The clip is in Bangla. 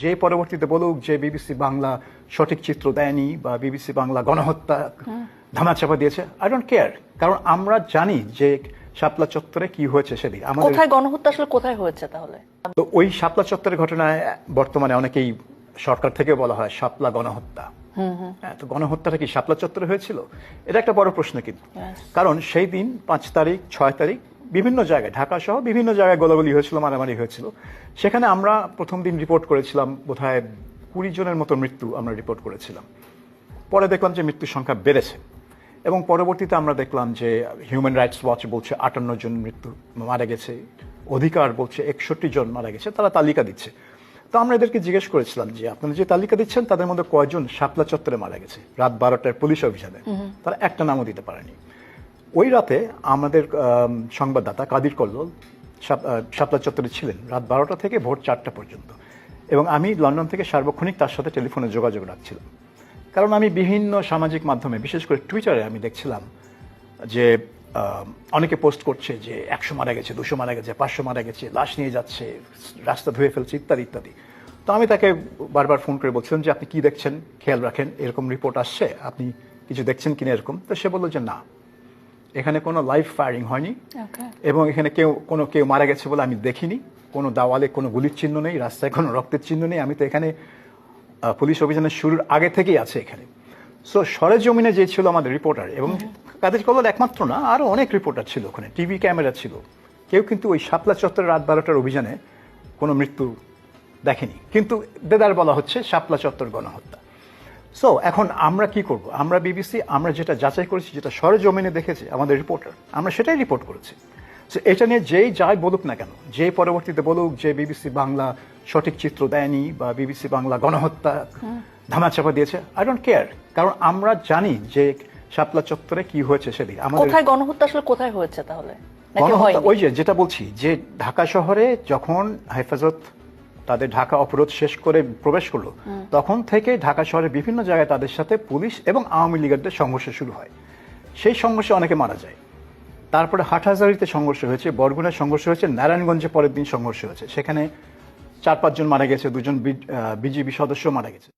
যে পরবর্তীতে বলুক যে বিবিসি বাংলা সঠিক চিত্র দেয়নি বা বিবিসি বাংলা গণহত্যা ধামাচাপা দিয়েছে আই ডোন্ট কেয়ার কারণ আমরা জানি যে শাপলা চত্বরে কি হয়েছে সেদিন। আমাদের কোথায় গণহত্যা আসলে কোথায় হয়েছে তাহলে? তো ওই শাপলা চত্বরের ঘটনায় বর্তমানে অনেকেই সরকার থেকে বলা হয় শাপলা গণহত্যা। হ্যাঁ, তো গণহত্যাটা কি শাপলা চত্বরে হয়েছিল? এটা একটা বড় প্রশ্ন কিন্তু। কারণ সেই দিন পাঁচ তারিখ ছয় তারিখ বিভিন্ন জায়গায় ঢাকা সহ বিভিন্ন জায়গায় গোলাগুলি হয়েছিল মারামারি হয়েছিল। সেখানে আমরা প্রথম দিন রিপোর্ট করেছিলাম বোধহয় কুড়ি জনের মতো মৃত্যু আমরা রিপোর্ট করেছিলাম। পরে দেখলাম যে মৃত্যুর সংখ্যা বেড়েছে এবং পরবর্তীতে আমরা দেখলাম যে হিউম্যান রাইটস ওয়াচ বলছে আটান্ন জন মৃত্যু মারা গেছে অধিকার বলছে একষট্টি জন মারা গেছে তারা তালিকা দিচ্ছে। তো আমরা এদেরকে জিজ্ঞেস করেছিলাম যে আপনারা যে তালিকা দিচ্ছেন তাদের মধ্যে কয়জন শাপলা চত্বরে মারা গেছে? রাত বারোটার পুলিশ অভিযানে। তারা একটা নামও দিতে পারেনি। ওই রাতে আমাদের সংবাদদাতা কাদির কল্লোল শাপলা চত্বরে ছিলেন রাত বারোটা থেকে ভোর চারটা পর্যন্ত। এবং আমি লন্ডন থেকে সার্বক্ষণিক তার সাথে টেলিফোনে যোগাযোগ রাখছিলাম। কারণ আমি বিভিন্ন সামাজিক মাধ্যমে, বিশেষ করে টুইটারে আমি দেখছিলাম যে অনেকে পোস্ট করছে যে, একশো মারা গেছে, দুশো মারা গেছে, পাঁচশো মারা গেছে, লাশ নিয়ে যাচ্ছে, রাস্তা ধুয়ে ফেলছে, ইত্যাদি ইত্যাদি। তো আমি তাকে বারবার ফোন করে বলছিলাম যে, আপনি কি দেখছেন? খেয়াল রাখেন, এরকম রিপোর্ট আসছে, আপনি কিছু দেখছেন কিনা এরকম? তো সে বলল যে, না। এখানে কোনো লাইভ ফায়ারিং হয়নি। এবং এখানে কেউ কোনো কেউ মারা গেছে বলে আমি দেখিনি। কোনো দাওয়ালে কোনো গুলির চিহ্ন নেই রাস্তায় কোনো রক্তের চিহ্ন নেই। আমি তো এখানে পুলিশ অভিযানের শুরুর আগে থেকেই আছে এখানে। সো সরেজমিনে যে ছিল আমাদের রিপোর্টার এবং কাদের কল্লোল একমাত্র না আরও অনেক রিপোর্টার ছিল ওখানে টিভি ক্যামেরা ছিল। কেউ কিন্তু ওই শাপলা চত্বরের রাত বারোটার অভিযানে কোনো মৃত্যু দেখেনি। কিন্তু দেদার বলা হচ্ছে শাপলা চত্বর গণহত্যা। সো এখন আমরা কি করব? আমরা বিবিসি আমরা যেটা যাচাই করেছি যেটা সরেজমিনে দেখেছি আমাদের রিপোর্টার আমরা সেটাই রিপোর্ট করেছি। So, এটা নিয়ে যেই যাই বলুক না কেন যে পরবর্তীতে বলুক যে বিবিসি বাংলা সঠিক চিত্র দেয়নি বা বিবিসি বাংলা গণহত্যা ধামাচাপা দিয়েছে আই ডোন্ট কেয়ার কারণ আমরা জানি যে শাপলা চত্বরে কি হয়েছে সেদিন আমাদের কোথায় গণহত্যা আসলে কোথায় হয়েছে তাহলে? গণহত্যা ওই যে যেটা বলছি যে ঢাকা শহরে যখন হেফাজত তাদের ঢাকা অবরোধ শেষ করে প্রবেশ করল তখন থেকে ঢাকা শহরের বিভিন্ন জায়গায় তাদের সাথে পুলিশ এবং আওয়ামী লীগারদের সংঘর্ষ শুরু হয়। সেই সংঘর্ষে অনেকে মারা যায়। তারপরে হাটহাজারিতে সংঘর্ষ হয়েছে বরগুনায় সংঘর্ষ হয়েছে নারায়ণগঞ্জে পরের দিন সংঘর্ষ হয়েছে। সেখানে চার পাঁচজন মারা গেছে দুজন বিজিবি সদস্য মারা গেছে।